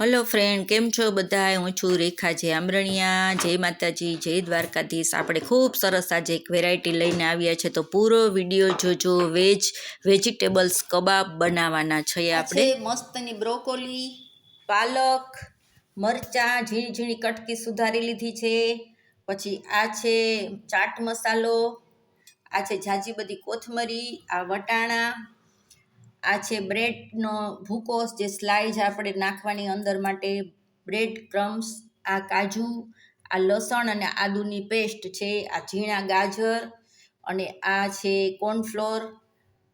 Hello friend કેમ છો બધા હું છું રેખા જય આમરણિયા જય માતાજી જય દ્વારકાધીશ. આપણે ખૂબ સરસ આજે એક વેરાયટી લઈને આવ્યા છે તો પૂરો વીડિયો જોજો. વેજ વેજીટેબલ્સ કબાબ બનાવવાના છે આપણે. મસ્તની બ્રોકોલી પાલક મરચાં ઝીણી ઝીણી કટકી સુધારી લીધી છે. પછી આ છે ચાટ મસાલો આ છે ઝાજી બધી કોથમરી આ વટાણા આ છે બ્રેડનો ભૂકો જે સ્લાઇસ આપણે નાખવાની અંદર માટે બ્રેડ ક્રમ્સ આ કાજુ, આ લસણ અને આદુની પેસ્ટ છે, આ ઝીણા ગાજર અને આ છે કોર્નફ્લોર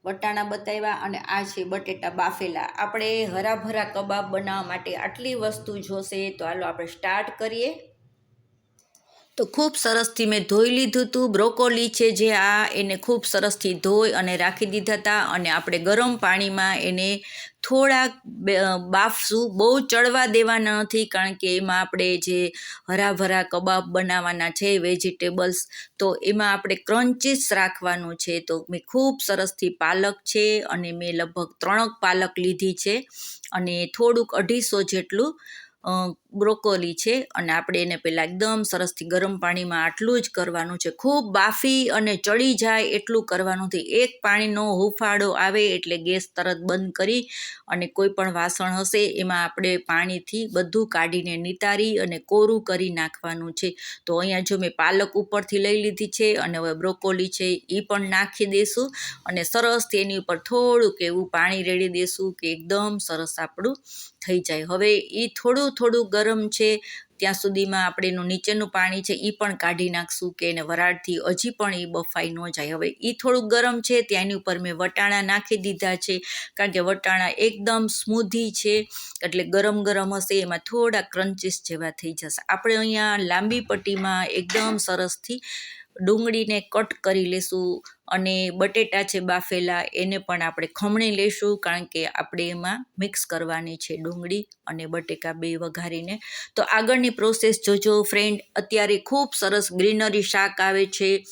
વટાણા બતાવ્યા અને આ છે બટેટા બાફેલા. આપણે હરાભરા કબાબ બનાવવા માટે આટલી વસ્તુ જોશે તો હાલો આપણે સ્ટાર્ટ કરીએ. તો ખૂબ સરસથી મેં ધોઈ લીધું હતું બ્રોકોલી છે જે આ એને ખૂબ સરસથી ધોઈ અને રાખી દીધા હતા અને આપણે ગરમ પાણીમાં એને થોડાક બાફશું. બહુ ચડવા દેવાના નથી કારણ કે એમાં આપણે જે હરાભરા કબાબ બનાવવાના છે, વેજીટેબલ્સ, તો એમાં આપણે ક્રન્ચીસ રાખવાનું છે. તો મેં ખૂબ સરસથી પાલક છે અને મેં લગભગ ત્રણક પાલક લીધી છે અને થોડુંક અઢીસો જેટલું બ્રોકોલી છે અને આપણે એને પહેલાં એકદમ સરસથી ગરમ પાણીમાં આટલું જ કરવાનું છે. ખૂબ બાફી અને ચડી જાય એટલું કરવાનું નથી એક પાણીનો હુફાળો આવે એટલે ગેસ તરત બંધ કરી અને કોઈ પણ વાસણ હશે એમાં આપણે પાણીથી બધું કાઢીને નિતારી અને કોરું કરી નાખવાનું છે. તો અહીંયા જો મેં પાલક ઉપરથી લઈ લીધી છે અને હવે બ્રોકોલી છે એ પણ નાખી દઈશું અને સરસથી એની ઉપર થોડુંક એવું પાણી રેડી દઈશું કે એકદમ સરસ આપણું થઈ જાય. હવે એ થોડું થોડું ગરમ છે, ત્યાં સુધીમાં આપણે એનું નીચેનું પાણી છે એ પણ કાઢી નાખશું કે એને વરાળથી હજી પણ એ બફાઈ ન જાય. હવે એ થોડુંક ગરમ છે, ત્યાંની ઉપર મેં વટાણા નાખી દીધા છે, કારણ કે વટાણા એકદમ સ્મૂધી છે, એટલે ગરમ ગરમ હશે, એમાં થોડા ક્રન્ચીસ જેવા થઈ જશે. આપણે અહીંયા લાંબી પટ્ટીમાં એકદમ સરસથી ડુંગળીને કટ કરી લેશું અને બટેટા છે બાફેલા એને પણ આપણે ખમણી લેશું કારણ કે આપણે એમાં મિક્સ કરવાની છે ડુંગળી અને બટેકા બે વઘારીને. તો આગળની પ્રોસેસ જોજો ફ્રેન્ડ, અત્યારે ખૂબ સરસ ગ્રીનરી શાક આવે છે.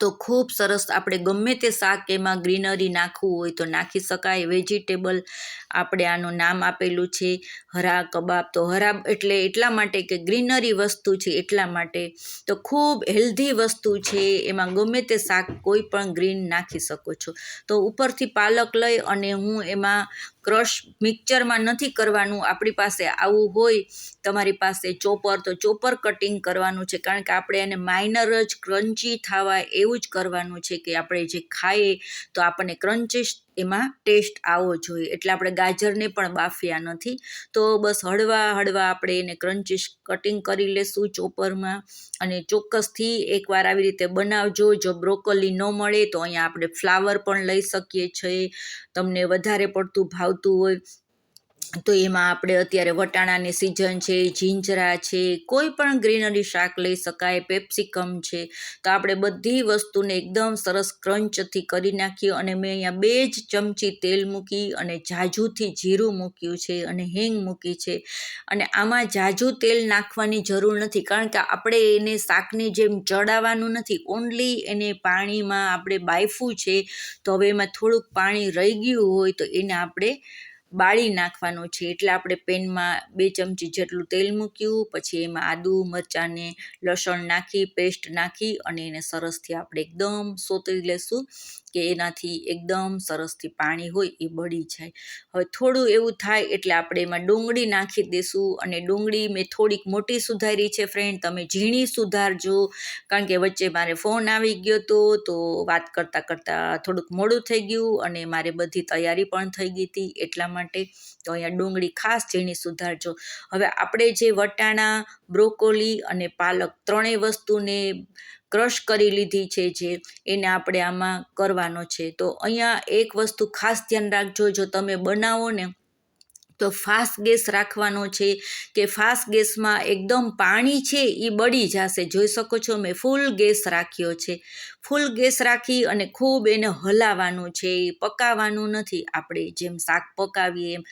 તો ખૂબ સરસ આપણે ગમે તે શાક એમાં ગ્રીનરી નાખવું હોય તો નાખી શકાય. વેજીટેબલ આપણે આનું નામ આપેલું છે, હરા કબાબ. તો હરા એટલે એટલા માટે કે ગ્રીનરી વસ્તુ છે એટલા માટે. તો ખૂબ હેલ્ધી વસ્તુ છે એમાં ગમે તે શાક કોઈ પણ ગ્રીન નાખી શકો છો. તો ઉપરથી પાલક લઈ અને હું એમાં ક્રશ મિક્સરમાં નથી કરવાનું. આપણી પાસે આવું હોય, તમારી પાસે ચોપર, તો ચોપર કટિંગ કરવાનું છે. કારણ કે આપણે એને માઇનર જ ક્રન્ચી થવા એવું જ કરવાનું છે કે આપણે જે ખાઈએ તો આપણને ક્રન્ચીસ એમાં ટેસ્ટ આવવો જોઈએ. એટલે આપણે ગાજરને પણ બાફ્યા નથી. તો બસ હળવા હળવા આપણે એને ક્રન્ચીસ કટિંગ કરી લેશું ચોપરમાં અને ચોક્કસથી એકવાર આવી રીતે બનાવજો. જો બ્રોકોલી ન મળે તો અહીંયા આપણે ફ્લાવર પણ લઈ શકીએ છીએ. તમને વધારે પડતું ભાવતું હોય તો એમાં આપણે અત્યારે વટાણાની સિઝન છે, જીંજરા છે, કોઈ પણ ગ્રીનરી શાક લઈ શકાય પેપ્સિકમ છે, તો આપણે બધી વસ્તુને એકદમ સરસ ક્રંચથી કરી નાખીએ અને મેં અહીંયા બે જ ચમચી તેલ મૂકી અને જાજુથી જીરું મૂક્યું છે અને હિંગ મૂકી છે. અને આમાં જાજુ તેલ નાખવાની જરૂર નથી કારણ કે આપણે એને શાકની જેમ ચડાવવાનું નથી ઓનલી એને પાણીમાં આપણે બાયફું છે, તો હવે એમાં થોડુંક પાણી રહી ગયું હોય તો એને આપણે બાળી નાખવાનો છે. એટલે આપણે પેનમાં બે ચમચી જેટલું તેલ મૂક્યું, પછી એમાં આદુ મરચાંને લસણ નાખી, પેસ્ટ નાખી અને એને સરસથી આપણે એકદમ સોતરી લેશું કે એનાથી એકદમ સરસથી પાણી હોય એ બળી જાય. હવે થોડું એવું થાય એટલે આપણે એમાં ડુંગળી નાખી દઈશું અને ડુંગળી મેં થોડીક મોટી સુધારી છે ફ્રેન્ડ, તમે ઝીણી સુધારજો. કારણ કે વચ્ચે મારે ફોન આવી ગયો હતો તો વાત કરતાં કરતાં થોડુંક મોડું થઈ ગયું અને મારે બધી તૈયારી પણ થઈ ગઈ હતી. એટલા માટે. તો અહીંયા ડુંગળી ખાસ ઝીણી સુધારજો. હવે આપણે જે વટાણા, બ્રોકોલી અને પાલક ત્રણેય વસ્તુને ક્રશ કરી લીધી છે જે એને આપણે આમાં કરવાનો છે. તો અહીંયા એક વસ્તુ ખાસ ધ્યાન રાખજો. જો તમે બનાવો ને તો ફાસ્ટ ગેસ રાખવાનો છે કે ફાસ્ટ ગેસમાં એકદમ પાણી છે એ બળી જશે. જોઈ શકો છો મેં ફૂલ ગેસ રાખ્યો છે. ફૂલ ગેસ રાખી અને ખૂબ એને હલાવવાનું છે. એ પકાવવાનું નથી. આપણે જેમ શાક પકાવીએ એમ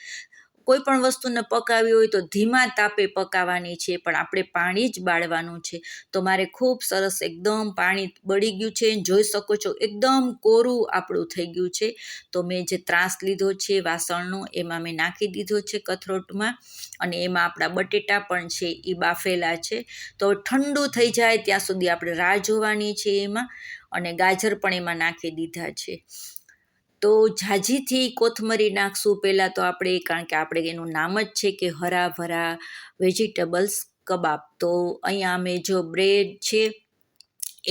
કોઈ પણ વસ્તુને પકાવી હોય તો ધીમા તાપે પકાવવાની છે, પણ આપણે પાણી જ બાળવાનું છે. તો મારે ખૂબ સરસ એકદમ પાણી બળી ગયું છે. જોઈ શકો છો, એકદમ કોરું આપણું થઈ ગયું છે. તો મેં જે ત્રાસ લીધો છે વાસણનો, એમાં મેં નાખી દીધો છે કથરોટમાં, અને એમાં આપણા બટેટા પણ છે, એ બાફેલા છે. તો ઠંડુ થઈ જાય ત્યાં સુધી આપણે રાહ જોવાની છે એમાં, અને ગાજર પણ એમાં નાખી દીધા છે. તો ઝાઝીથી કોથમરી નાખશું પહેલાં તો આપણે, કારણ કે આપણે એનું નામ જ છે કે હરા ભરા વેજીટેબલ્સ કબાબ. તો અહીંયા અમે જો બ્રેડ છે,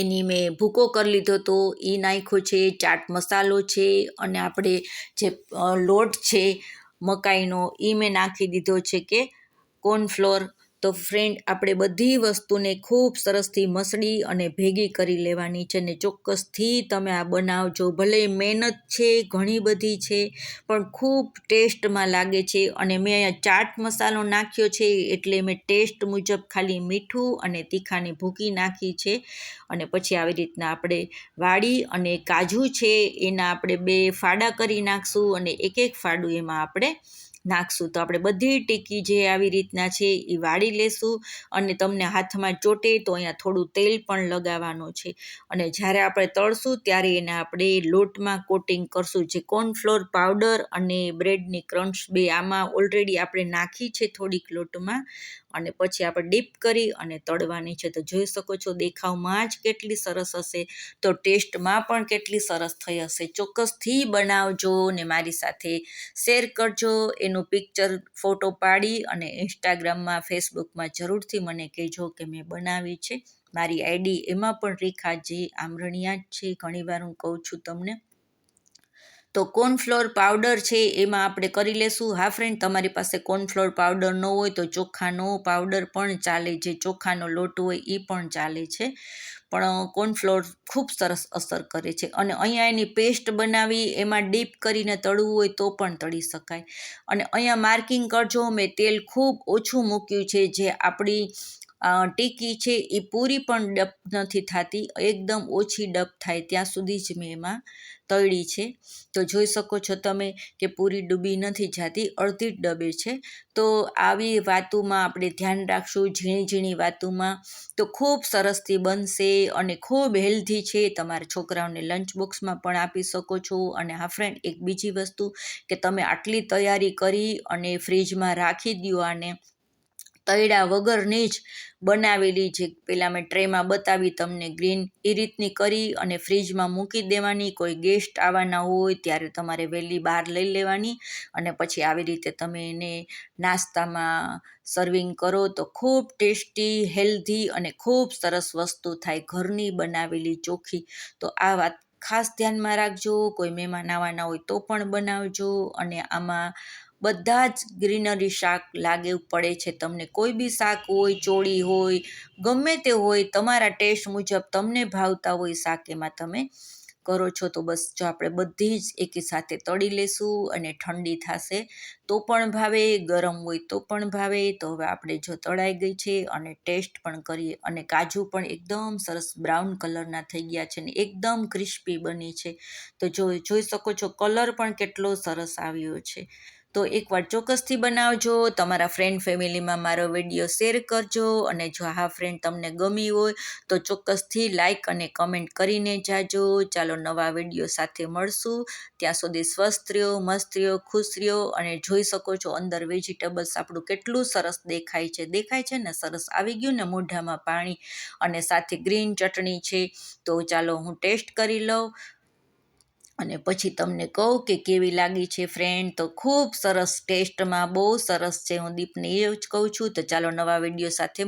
એની મેં ભૂકો કરી લીધો તો એ નાખ્યો છે, ચાટ મસાલો છે અને આપણે જે લોટ છે મકાઈનો, એ મેં નાખી દીધો છે કે કોર્નફ્લોર તો ફ્રેન્ડ આપણે બધી વસ્તુને ખૂબ સરસથી મસળી અને ભેગી કરી લેવાની છે ને ચોક્કસથી તમે આ બનાવજો. ભલે મહેનત છે, ઘણી બધી છે, પણ ખૂબ ટેસ્ટમાં લાગે છે અને મેં અહીંયા ચાટ મસાલો નાખ્યો છે એટલે મેં ટેસ્ટ મુજબ ખાલી મીઠું અને તીખાની ભૂકી નાખી છે. અને પછી આવી રીતના આપણે વાળી અને કાજુ છે, એના આપણે બે ફાડા કરી નાખશું અને એક એક ફાડું એમાં આપણે નાખશું. તો આપણે બધી ટીકી જે આવી રીતના છે એ વાળી લેશું અને તમને હાથમાં ચોટે તો અહીંયા થોડું તેલ પણ લગાવવાનું છે. અને જ્યારે આપણે તળશું ત્યારે એને આપણે લોટમાં કોટિંગ કરશું. જે કોર્નફ્લોર પાવડર અને બ્રેડની ક્રંચ બે આમાં ઓલરેડી આપણે નાખી છે થોડીક લોટમાં. અને પછી આપણે ડીપ કરી અને તળવાની છે. તો જોઈ શકો છો દેખાવમાં જ કેટલી સરસ હશે. તો ટેસ્ટમાં પણ કેટલી સરસ થઈ હશે. ચોક્કસથી બનાવજો ને મારી સાથે શેર કરજો. એનું પિક્ચર ફોટો પાડી અને ઇન્સ્ટાગ્રામમાં, ફેસબુકમાં જરૂરથી મને કહેજો કે મેં બનાવી છે. મારી આઈડી એમાં પણ રેખાજી આમરણિયા જ છે. ઘણીવાર હું કહું છું તમને તો કોર્નફ્લોર પાવડર છે, એમાં આપણે કરી લેશું. હા ફ્રેન્ડ તમારી પાસે કોર્નફ્લોર પાવડર ન હોય તો ચોખાનો પાવડર પણ ચાલે જે ચોખાનો લોટ હોય એ પણ ચાલે છે. પણ કોર્નફ્લોર ખૂબ સરસ અસર કરે છે. અને અહીંયા એની પેસ્ટ બનાવી, એમાં ડીપ કરીને તળવું હોય તો પણ તળી શકાય. અને અહીંયા માર્કિંગ કરજો, મેં તેલ ખૂબ ઓછું મૂક્યું છે. જે આપણી ટીકી છે એ પૂરી પણ ડપ નથી થતી, એકદમ ઓછી ડપ થાય ત્યાં સુધી જ મેં એમાં તળી છે. તો જોઈ શકો છો તમે કે પૂરી ડૂબી નથી જતી, અડધી જ ડબે છે. તો આવી વાતોમાં આપણે ધ્યાન રાખશું, ઝીણી ઝીણી વાતોમાં. તો ખૂબ સરસથી બનશે અને ખૂબ હેલ્ધી છે. તમારા છોકરાઓને લંચ બોક્સમાં પણ આપી શકો છો. અને હા ફ્રેન્ડ, એક બીજી વસ્તુ કે તમે આટલી તૈયારી કરી અને ફ્રીજમાં રાખી દો આને. તળ્યા વગરની જ બનાવેલી જે પહેલાં મેં ટ્રેમાં બતાવી તમને ગ્રીન એ રીતની કરી અને ફ્રીજમાં મૂકી દેવાની. કોઈ ગેસ્ટ આવવાના હોય ત્યારે તમારે વહેલી બહાર લઈ લેવાની અને પછી આવી રીતે તમે એને નાસ્તામાં સર્વિંગ કરો તો ખૂબ ટેસ્ટી હેલ્ધી અને ખૂબ સરસ વસ્તુ થાય. ઘરની બનાવેલી ચોખ્ખી તો આ વાત ખાસ ધ્યાનમાં રાખજો. કોઈ મહેમાન આવવાના હોય તો પણ બનાવજો અને આમાં બધા જ ગ્રીનરી શાક લાગે પડે છે તમને. કોઈ બી શાક હોય, ચોળી હોય, ગમે તે હોય, તમારા ટેસ્ટ મુજબ તમને ભાવતા હોય શાક એમાં તમે કરો છો તો બસ જો આપણે બધી જ એકી સાથે તળી લેશું અને ઠંડી થશે તો પણ ભાવે, ગરમ હોય તો પણ ભાવે, તો હવે આપણે જો તળાઈ ગઈ છે અને ટેસ્ટ પણ કરીએ અને કાજુ પણ એકદમ સરસ બ્રાઉન કલરના થઈ ગયા છે ને એકદમ ક્રિસ્પી બની છે. તો જો જોઈ શકો છો કલર પણ કેટલો સરસ આવ્યો છે. તો એકવાર ચોક્કસથી બનાવજો, તમારા ફ્રેન્ડ ફેમિલીમાં મારો વીડિયો શેર કરજો અને જો હા ફ્રેન્ડ તમને ગમી હોય તો ચોક્કસથી લાઇક અને કમેન્ટ કરીને જાજો. ચાલો નવા વીડિયો સાથે મળશું. ત્યાં સુધી સ્વસ્થ રહ્યો, મસ્ત રહ્યો, ખુશ રહ્યો અને જોઈ શકો છો અંદર વેજીટેબલ્સ આપણું કેટલું સરસ દેખાય છે. દેખાય છે ને? સરસ આવી ગયું ને મોઢામાં પાણી અને સાથે ગ્રીન ચટણી છે. તો ચાલો હું ટેસ્ટ કરી લઉં. અને પછી તમને કહું કે કેવી લાગી છે ફ્રેન્ડ તો ખૂબ સરસ ટેસ્ટમાં બહુ સરસ છે. હું દીપને એ જ કહું છું. તો ચાલો નવા વીડિયો સાથે